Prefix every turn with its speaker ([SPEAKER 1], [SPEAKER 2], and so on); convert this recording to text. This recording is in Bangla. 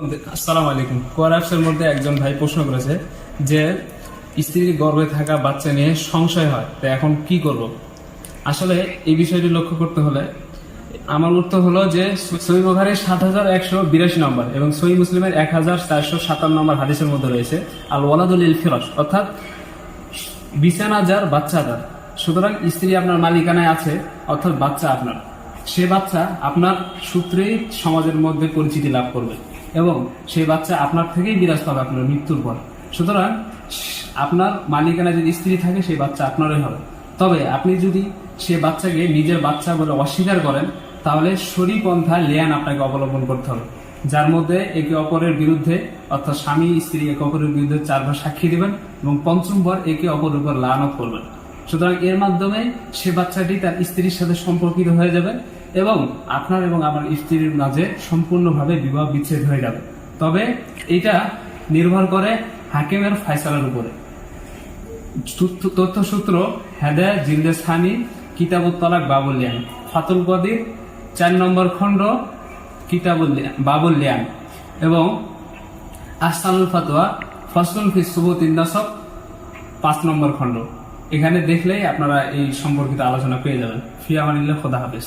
[SPEAKER 1] আসসালামু আলাইকুম। কোয়ারাপসের মধ্যে একজন ভাই প্রশ্ন করেছে যে স্ত্রীর গর্ভে থাকা বাচ্চা নিয়ে সংশয় হয়, তো এখন কি করব? আসলে এই বিষয়টি লক্ষ্য করতে হলে আমার উত্তর হলো যে, সই বুখারীর সাত হাজার একশো বিরাশি নম্বর এবং সই মুসলিমের এক হাজার চারশো সাতান্ন নম্বর হাদিসের মধ্যে রয়েছে, আল ওয়ালাদুল ইল ফিরস অর্থাৎ বিছানা যার বাচ্চা তার। সুতরাং স্ত্রী আপনার মালিকানায় আছে, অর্থাৎ বাচ্চা আপনার। সে বাচ্চা আপনার সূত্রেই সমাজের মধ্যে পরিচিতি লাভ করবে। এবং সেই বাচ্চা আপনার থেকেই বিরাজ পাবে আপনার মৃত্যুর পর। সুতরাং আপনার মালিকানা যদি স্ত্রী থাকে, সেই বাচ্চা আপনারই হবে। তবে আপনি যদি সে বাচ্চাকে নিজের বাচ্চা বলে অস্বীকার করেন, তাহলে সরিপন্থা লেয়ান আপনাকে অবলম্বন করতে হবে। যার মধ্যে একে অপরের বিরুদ্ধে অর্থাৎ স্বামী স্ত্রী একে অপরের বিরুদ্ধে চারবার সাক্ষী দেবেন এবং পঞ্চমবার একে অপরের উপর লানত করবেন। সুতরাং এর মাধ্যমে সে বাচ্চাটি তার স্ত্রীর সাথে সম্পর্কিত হয়ে যাবে। এবং আপনার এবং আমার স্ত্রীর মাঝে সম্পূর্ণভাবে বিবাহ বিচ্ছেদ হয়ে যাবে তবে এটা নির্ভর করে হাকিমের ফয়সালার উপরে। তথ্য- তথ্যসূত্র হেদায় জিলদে সানি কিতাবুত তালাক বাবুলিয়ান ফাতুল কদির চার নম্বর খণ্ড কিতাবুল্লিয়ান বাবুলিয়ান এবং আহসানুল ফাতোয়া ফসলুল ফি সুবুত ইন্দাসক পাঁচ নম্বর খণ্ড। এখানে দেখলেই আপনারা এই সম্পর্কিত আলোচনা পেয়ে যাবেন। ফিয়ামানিল্লাহ খোদা হাফেজ।